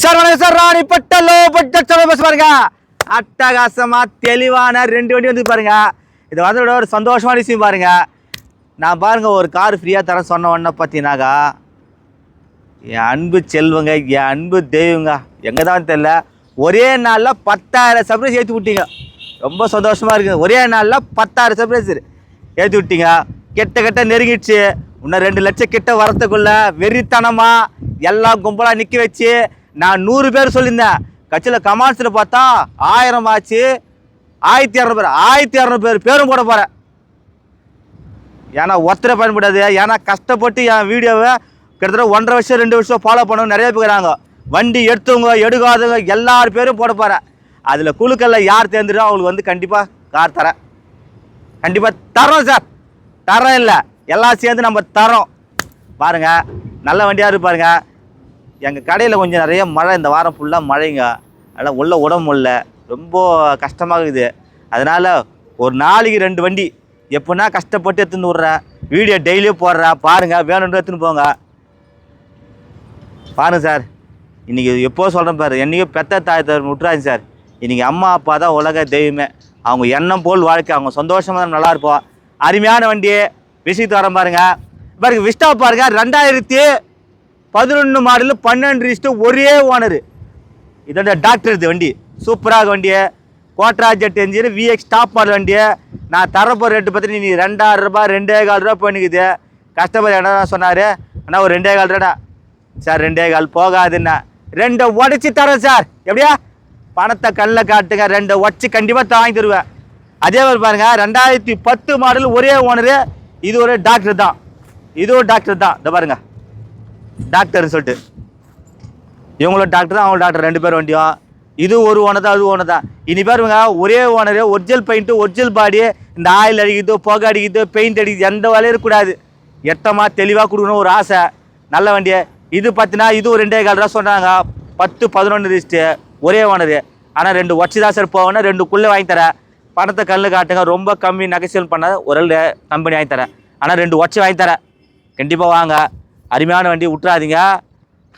Sir வணக்கம் sir ராணிப்பட்ட low budget சொல்ல பஸ் பாருங்க. அட்டகாசமா தெளிவான ரெண்டு வண்டி வந்து பாருங்க. இது வந்து ஒரு சந்தோஷமான விஷயம் பாருங்க. நான் பாருங்க ஒரு கார் ஃப்ரீயாக தரேன் சொன்ன உடனே பார்த்தீங்கன்னாக்கா என் அன்பு செல்வங்க என் அன்பு தெய்வங்க எங்கே தான் தெரில ஒரே நாளில் பத்தாயிரம் சர்ப்ரைஸ் ஏற்றி விட்டீங்க. ரொம்ப சந்தோஷமாக இருக்குது. ஒரே நாளில் பத்தாயிரம் சர்ப்ரைஸ் ஏற்றி விட்டீங்க. கெட்ட கெட்ட நெருங்கிடுச்சு. இன்னும் ரெண்டு லட்சம் கிட்ட வரத்துக்குள்ள வெறித்தனமாக எல்லாம் கும்பலாக நிற்க வச்சு நான் நூறு பேர் சொல்லியிருந்தேன். கட்சியில் கமான்ஸில் பார்த்தா ஆயிரம் ஆச்சு. ஆயிரத்தி இரநூறு பேர் ஆயிரத்தி இரநூறு பேர் பேரும் போட போகிறேன் ஏன்னா ஒருத்தரை பயன்படாது ஏன்னா கஷ்டப்பட்டு என் வீடியோவை கிட்டத்தட்ட ஒன்றரை வருஷம் ரெண்டு வருஷம் ஃபாலோ பண்ணணும் நிறைய பேர் இருக்கிறாங்க. வண்டி எடுத்தவங்க எடுக்காதவங்க எல்லார் பேரும் போட போகிறேன் அதில் குழுக்களில் யார் தேர்ந்துடும் அவங்களுக்கு வந்து கண்டிப்பாக கார் தரேன். கண்டிப்பாக தரோம் சார். தரோம் இல்லை. எல்லாம் சேர்ந்து நம்ம தரோம். பாருங்கள் நல்ல வண்டியாக இருப்பாருங்க எங்கள் கடையில் கொஞ்சம் நிறைய மழை இந்த வாரம் ஃபுல்லாக மழைங்க. அதனால் உள்ள உடம்பு முடியல. ரொம்ப கஷ்டமாகுது அதனால் ஒரு நாளைக்கு ரெண்டு வண்டி. எப்படின்னா கஷ்டப்பட்டு எடுத்துன்னு விட்றேன் வீடியோ டெய்லியும் போடுறேன் பாருங்கள் வேணும்னு எடுத்துன்னு போங்க. பாருங்கள் சார் இன்றைக்கி எப்போ சொல்கிறேன் பாரு. என்றைக்கும் பெத்த தாயத்தை தர் விட்டுறாங்க சார் இன்றைக்கி அம்மா அப்பா தான் உலக தெய்வமே. அவங்க எண்ணம் போல் வாழ்க்கை. அவங்க சந்தோஷமாக நல்லா இருப்போம். அருமையான வண்டி விஷயத்து வரேன் பாருங்க. பாருங்க விஸ்டா பாருங்க. ரெண்டாயிரத்தி பதினொன்று மாடல் பன்னெண்டு ரிஸ்ட்டு ஒரே ஓனரு. இதோட டாக்டர் இது வண்டி. சூப்பராக வண்டி கோட்ரா jet engine VX top model வண்டியை. நான் தரப்போ ரேட்டு பற்றி நீ ரெண்டாயிரம் ரூபாய் ரெண்டே கால் ரூபா பண்ணிக்குது. கஸ்டமர் என்ன சொன்னார்? அண்ணா ஒரு ரெண்டே கால் ரூபாடா சார் ரெண்டே கால் போகாதுன்னா ரெண்டை உடச்சி தரேன் சார். எப்படியா? பணத்தை கல்ல காட்டுங்க. ரெண்டை உடச்சி கண்டிப்பாக வாங்கி தருவேன். அதே மாதிரி பாருங்கள் ரெண்டாயிரத்தி பத்து மாடல் ஒரே ஓனரு இது ஒரு டாக்டர் தான். இது ஒரு டாக்டர் தான். இந்த பாருங்கள் டாக்டர் சொல்லிட்டு இவங்களும் டாக்டர் தான் அவங்களோட டாக்டர் ரெண்டு பேரும் வண்டியும். இது ஒரு ஓனர் தான் அது ஓனர் தான். இனி பாருங்க ஒரே ஓனரே ஒரிஜினல் பெயிண்ட்டு ஒரிஜினல் பாடி இந்த ஆயில் அடிக்கிறது புகை அடிக்கிறது பெயிண்ட் அடிக்குது எந்த வேலையும் இருக்கக்கூடாது. எட்டமாக தெளிவாக கொடுக்கணும் ஒரு ஆசை. நல்ல வண்டியை. இது பார்த்தீங்கன்னா இது ஒரு ரெண்டே கால் ரூபா சொன்னாங்க. பத்து பதினொன்று ரிஸ்ட்டு ஒரே ஓனரு. ஆனால் ரெண்டு ஒச்சி தான் சார் போகணும் ரெண்டுக்குள்ளே வாங்கி தரேன். பணத்தை கல்லு காட்டுங்க. ரொம்ப கம்மி நகைச்சல் பண்ணாத ஒரு கம்பெனி வாங்கி தரேன். ஆனால் ரெண்டு ஒச்சி வாங்கி தரேன். கண்டிப்பாக வாங்க. அருமையான வண்டி விட்றாதீங்க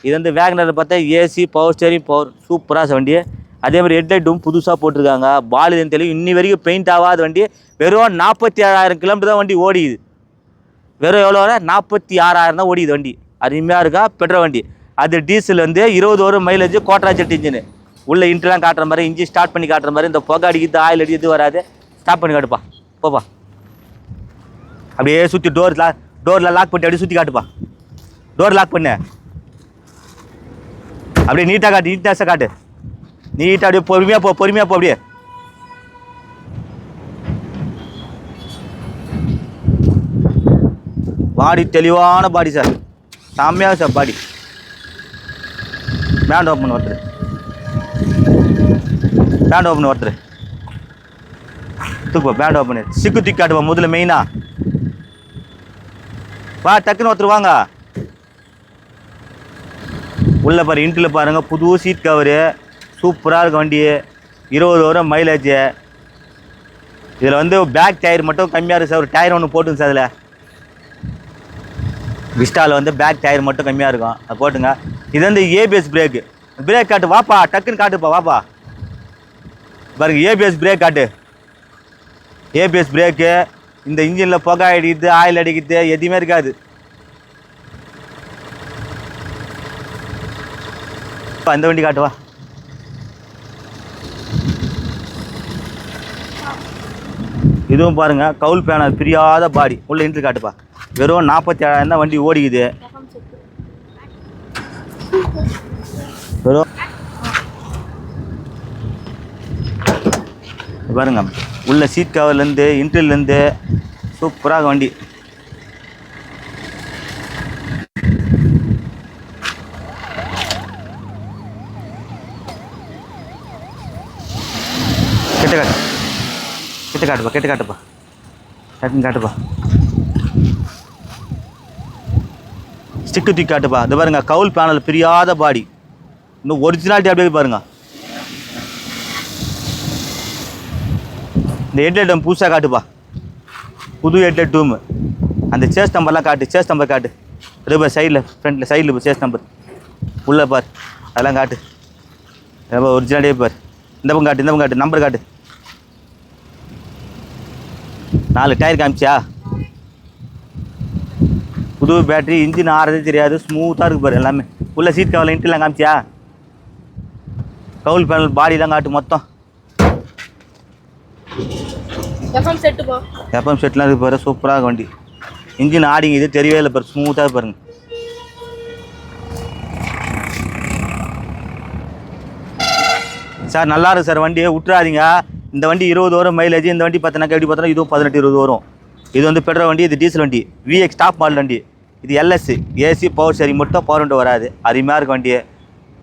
இது வந்து வேகனரை பார்த்தா ஏசி பவர் ஸ்டேரிங் பவர் சூப்பராக வண்டி. அதே மாதிரி ஹெட்லைட்டும் புதுசாக போட்டிருக்காங்க. பாலிதன் தெளிவு இன்னி வரைக்கும் பெயிண்ட் ஆகாத வண்டி. வெறும் நாற்பத்தி ஏழாயிரம் கிலோமீட்டர் தான் வண்டி ஓடிது வெறும் எவ்வளோ வர? நாற்பத்தி ஆறாயிரம் தான் ஓடிது வண்டி. அருமையாக இருக்கா? பெட்ரோல் வண்டி. அது டீசல் வந்து இருபது வரும் மைலேஜ் கோட்டரா ஜெட் இன்ஜின் உள்ளே இன்ட்ரெலாம் காட்டுற மாதிரி இன்ஜின் ஸ்டார்ட் பண்ணி காட்டுற மாதிரி இந்த புகை அடிக்கிறது ஆயில் அடிக்கிறது வராது. ஸ்டாப் பண்ணி காட்டுப்பா. போப்பா. அப்படியே சுற்றி டோர் லா டோரில் லாக் பண்ணி அப்படியே சுற்றி காட்டுப்பா. டோர் லாக் பண்ணு. அப்படியே நீட்டாக காட்டு நீட்னஸாக காட்டு. நீட்டாக அப்படியே பொறுமையாக போ பொறுமையாக போ அப்படியே. பாடி தெளிவான பாடி சார் செம்மையாக சார் பாடி பேண்ட் ஓப்பன் ஒருத்தர். பேண்ட் ஓப்பன் ஒருத்தர். தூக்குப்பா பேண்ட் ஓப்பன் சிக்கு தூக்கி காட்டுப்பா முதல்ல மெயினா வா டக்குன்னு ஒருத்தர் வாங்க. உள்ளே பாரு இன்ட்டில் பாருங்கள் புது சீட் கவரு சூப்பராக இருக்கும் வண்டி. இருபது வரும் மைலேஜ் இதில் வந்து பேக் டயர் மட்டும் கம்மியாக இருக்குது சார் ஒரு டயர் ஒன்று போட்டுங்க சார் அதில் விஸ்டாவில் வந்து பேக் டயர் மட்டும் கம்மியாக இருக்கும். அது போட்டுங்க. இது வந்து ஏபிஎஸ் பிரேக்கு பிரேக் காட்டு. வாப்பா டக்குன்னு காட்டுப்பா வாப்பா. பாருங்க ஏபிஎஸ் பிரேக் காட்டு. ஏபிஎஸ் பிரேக்கு இந்த இன்ஜினில் புகை அடிக்குது ஆயில் அடிக்குது எதுவுமே இருக்காது. அப்பா, இந்த வண்டி காட்டுவா இதுவும் பாருங்க கவுல் பேனர் பிரியாத பாடி. உள்ள இன்ட்ரு காட்டுப்பா. வெறும் நாற்பத்தி ஏழாயிரம் தான் வண்டி ஓடிக்குது. வெறும் பாருங்க உள்ள சீட் கவர்லேருந்து இன்ட்ரிலேருந்து சூப்பராக வண்டி கிட்ட காட்டு கிட்ட காட்டுப்பா கிட்ட காட்டுப்பா. டக்குன்னு காட்டுப்பா. ஸ்டிக்கு தூக்கி காட்டுப்பா. இது பாருங்க கவுல் பேனல் பிரியாத பாடி இன்னும் ஒரிஜினாலிட்டி அப்படியே பாருங்க. இந்த ஹெட்லைட் புதுசாக காட்டுப்பா. புது ஹெட்லைட் டூமு அந்த சேஸ் நம்பர்லாம் காட்டு சேஸ் நம்பர் காட்டு. ரூபா சைடில் ஃப்ரண்ட்டில் சைடில் சேஸ் நம்பர் உள்ளே பார் அதெல்லாம் காட்டு. ஒரிஜினலே பார். இந்த பக்கம் காட்டு இந்த பக்கம் காட்டு நம்பர் காட்டு. நாலு டயர் காமிச்சியா? புது பேட்டரி இன்ஜின் ஆறதே தெரியாது ஸ்மூத்தாக இருக்கு பாரு எல்லாமே. உள்ள சீட் கவலை இன்ட்டுலாம் காமிச்சியா? கவுல் பேனல் பாடிலாம் காட்டு மொத்தம். எஃப்எம் செட்டு போ. எஃப்எம் செட்லாம் இருக்கு பாரு சூப்பராக இருக்கு வண்டி. இன்ஜின் ஆடிங்க இது தெரியவே இல்லை பாரு ஸ்மூத்தாக பாருங்க. சார் நல்லா இருக்கு சார் வண்டியை விட்டுறாதீங்க. இந்த வண்டி இருபது வரும் மைலேஜ் இந்த வண்டி பார்த்தீங்கன்னா எப்படி பார்த்தோன்னா இதுவும் பதினெட்டு இருபது வரும். இது வந்து பெட்ரோல் வண்டி இது டீசல் வண்டி. விஎக்ஸ் டாப் மாடல் வண்டி. இது எல்எஸ் ஏசி பவர் ஷேரிங் மட்டும் பவர் வண்டி வராது. அருமையாக இருக்க வண்டியே.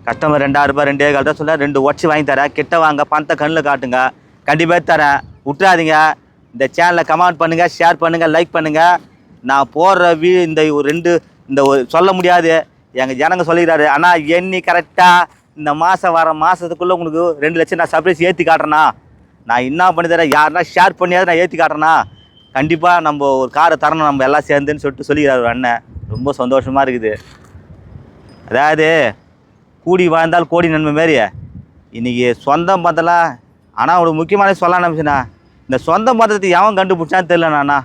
கஸ்டமர் ரெண்டாயிரம் ரூபாய் ரெண்டே கால் தான் சொல்ல ரெண்டு ஒட்சி வாங்கி தரேன். கிட்ட வாங்க. பணத்தை கண்ணில் காட்டுங்க. கண்டிப்பாக தரேன். விட்டுறாதீங்க. இந்த சேனலை கமெண்ட் பண்ணுங்கள் ஷேர் பண்ணுங்கள் லைக் பண்ணுங்கள் நான் போடுற வீ இந்த ஒரு ரெண்டு இந்த ஒரு சொல்ல முடியாது. எங்கள் ஜனங்க சொல்லிக்கிறாரு ஆனால் எண்ணி கரெக்டாக இந்த மாதம் வர மாதத்துக்குள்ளே உங்களுக்கு ரெண்டு லட்சம் நான் சர்ப்ரைஸ் ஏற்றி காட்டுறேன்னா நான் என்ன பண்ணி தரேன் யாருன்னா ஷேர் பண்ணியாவது நான் ஏற்றி காட்டுறேன்னா கண்டிப்பாக நம்ம ஒரு காரை தரணும் நம்ம எல்லாம் சேர்ந்துன்னு சொல்லிட்டு சொல்லிக்கிறார் ஒரு அண்ணன். ரொம்ப சந்தோஷமாக இருக்குது. அதாவது கூடி வாழ்ந்தால் கோடி நன்மை மாரி இன்றைக்கி சொந்தம் பந்தலாம் ஆனால் ஒரு முக்கியமான சொல்ல நினச்சுண்ணா இந்த சொந்த பந்தத்தை எவன் கண்டுபிடிச்சான்னு தெரிலண்ணா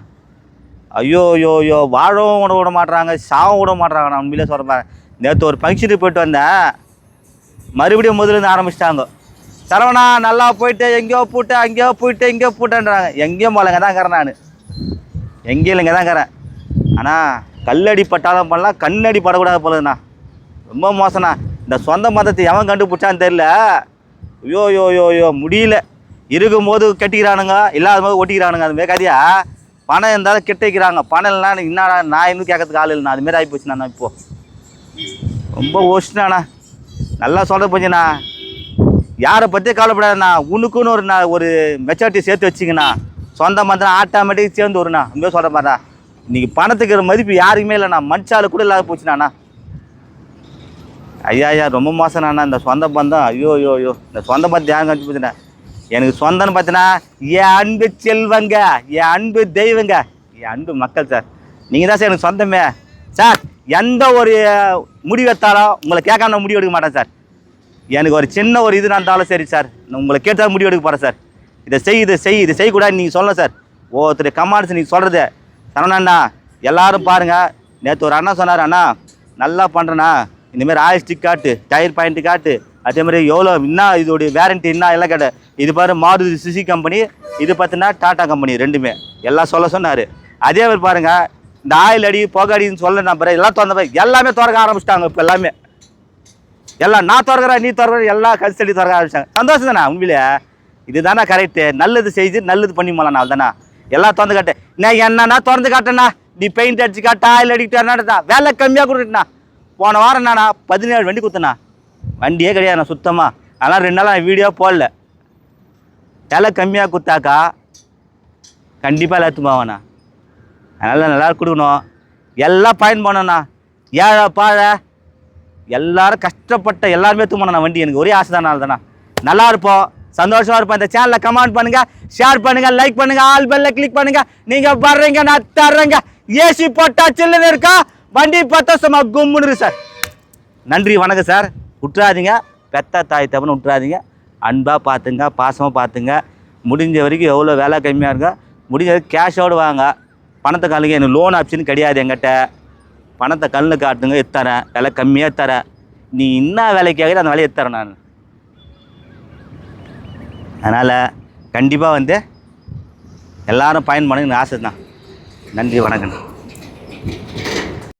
ஐயோ ஐயோ ஐயோ வாழவும் விட விட மாட்றாங்க சாவும் விட மாட்றாங்க. நான் உண்மையிலே சொல்கிறேன் நேற்று ஒரு ஃபங்க்ஷனுக்கு போயிட்டு வந்தேன். மறுபடியும் முதலேருந்து ஆரம்பிச்சிட்டாங்க. சரவணா நல்லா போயிட்டு எங்கேயோ போட்டு அங்கேயோ போயிட்டு எங்கேயோ போட்டேன்றாங்க. எங்கேயும் போலங்க தான் கரேன் நான். எங்கேயும் இல்லைங்க தான் கரேன் ஆனால் கல்லடி பட்டாலும் பண்ணலாம் கண்ணடி படக்கூடாது போலதுண்ணா. ரொம்ப மோசம்ண்ணா. இந்த சொந்த மதத்தை எவன் கண்டுபிடிச்சான்னு தெரில ஐயோ யோ யோ யோ முடியல. இருக்கும்போது கட்டிக்கிறானுங்க இல்லாத போது ஒட்டிக்கிறானுங்க. அது கதையா பணம் இருந்தாலும் கிட்ட வைக்கிறாங்க பணம் இல்லைனா என்னடா நான் இன்னும் கேட்கறதுக்கு ஆள் இல்லைண்ணா. அதுமாரி ஆகி போச்சுண்ணா இப்போது ரொம்ப ஓஷ்டாண்ணா நல்லா சொல்கிற போச்சுண்ணா யாரை பற்றி கவலைப்படாதுண்ணா. உனக்குன்னு ஒரு நான் ஒரு மெச்சாரிட்டி சேர்த்து வச்சிங்கண்ணா. சொந்த மந்திரம் ஆட்டோமேட்டிக் சேர்ந்து வருண்ணா. உண்மையாக சொல்கிற மாதிரிண்ணா இன்றைக்கி பணத்துக்கு மதிப்பு யாருக்குமே இல்லைண்ணா. மனுஷாலு கூட இல்லாத போச்சுண்ணா ஐயா ஐயா ரொம்ப மோசம்ண்ணா இந்த சொந்த பந்தம் ஐயோ ஐயோ ஐயோ. இந்த சொந்த பந்தம் யாரும் கழிச்சு போச்சுண்ணா. எனக்கு சொந்தம்னு பார்த்தீங்கன்னா என் அன்பு செல்வங்க என் அன்பு தெய்வங்க என் அன்பு மக்கள் சார். நீங்கள் தான் சார் எனக்கு சொந்தமே. சார் எந்த ஒரு முடிவு எடுத்தாலும் உங்களை கேட்காம நான் முடிவு எடுக்க மாட்டேன் சார். எனக்கு ஒரு சின்ன ஒரு இது நடந்தாலும் சரி சார். உங்களை கேட்டால் முடிவு எடுக்க போகிறேன் சார். இதை செய் இதை செய் இதை செய்யக்கூடாது நீங்கள் சொல்ல சார். ஒருத்தர் கமாண்ட்ஸ் நீங்கள் சொல்கிறது சரணண்ணா எல்லாரும் பாருங்கள் நேற்று ஒரு அண்ணா சொன்னார் அண்ணா நல்லா பண்ணுறேண்ணா இந்தமாரி ஆயில் ஸ்டிக் காட்டு டயர் பாயிண்ட் காட்டு. அதே மாதிரி எவ்வளோ என்ன இதோடைய வேரண்டி என்ன எல்லாம் கேட்டேன் இது பாரு மாருதி சுசி கம்பெனி இது பார்த்தினா டாட்டா கம்பெனி ரெண்டுமே. எல்லாம் சொல்ல சொன்னார். அதே மாதிரி பாருங்கள் இந்த ஆயில் அடி புகை அடின்னு சொல்ல நம்புறேன் எல்லாம் திறந்த எல்லாமே திறக்க ஆரம்பிச்சிட்டாங்க இப்போ எல்லாமே. எல்லாம் நான் திறக்கிறேன் நீ திறக்கிற எல்லாம் கன்சல்டி திறக்க ஆரம்பிச்சாங்க. சந்தோஷம் தானே உண்மையிலே? இதுதானே கரெக்டு நல்லது செய்து நல்லது பண்ணி போலாம் நாள் தானே? எல்லாம் திறந்து காட்டேன் நான் என்னன்னா திறந்து காட்டேண்ணா நீ பெயிண்ட் அடிச்சு காட்டா இல்லை அடிக்கிட்டா வேலை கம்மியாக கொடுத்துட்டா போன வாரம் என்னண்ணா பதினேழு வண்டி கொடுத்தேண்ணா. வண்டியே கிடையாது நான் சுத்தமாக அதனால் ரெண்டு நாள் நான் வீடியோ போடல. விலை கம்மியாக கொடுத்தாக்கா கண்டிப்பாக எல்லாத்துக்கும் போவேண்ணா. அதனால் நல்லா கொடுக்கணும். எல்லாம் பயன் பண்ணணும்ண்ணா ஏழை பாழை எல்லாரும் கஷ்டப்பட்ட எல்லாருமே தூங்கணும் வண்டி. எனக்கு ஒரே ஆசை தான் தானே நல்லா இருப்போம். சந்தோஷமா இருப்போம். இந்த சேனலை கமெண்ட் பண்ணுங்க ஷேர் பண்ணுங்க லைக் பண்ணுங்க ஆல் பெல்ல கிளிக் பண்ணுங்க. நீங்க வர்றீங்க நான் தர்றேங்க. ஏசி போட்டா சில்லுன்னு இருக்கா? வண்டி பார்த்தா சும்மா கும்முன்னு சார். நன்றி வணக்கம் சார். விட்டுறாதீங்க பெத்த தாய் தப்புன்னு விட்டுறாதீங்க அன்பாக பார்த்துங்க பாசமாக பார்த்துங்க. முடிஞ்ச வரைக்கும் எவ்வளோ வேலை கம்மியாக இருக்கோ முடிஞ்ச வரைக்கும் கேஷோடு வாங்க. பணத்தை காலுங்க எனக்கு லோன் ஆப்ஷன் கிடையாது எங்கிட்ட பணத்தை கண்ணில் காட்டுங்க எத்தரேன் விலை கம்மியாக தரேன் நீ என்ன வேலைக்கு அந்த வேலையை எத்தரேன் நான். அதனால் கண்டிப்பாக வந்து எல்லாரும் பயன் பண்ணுங்க ஆசை தான் நன்றி வணக்கம்.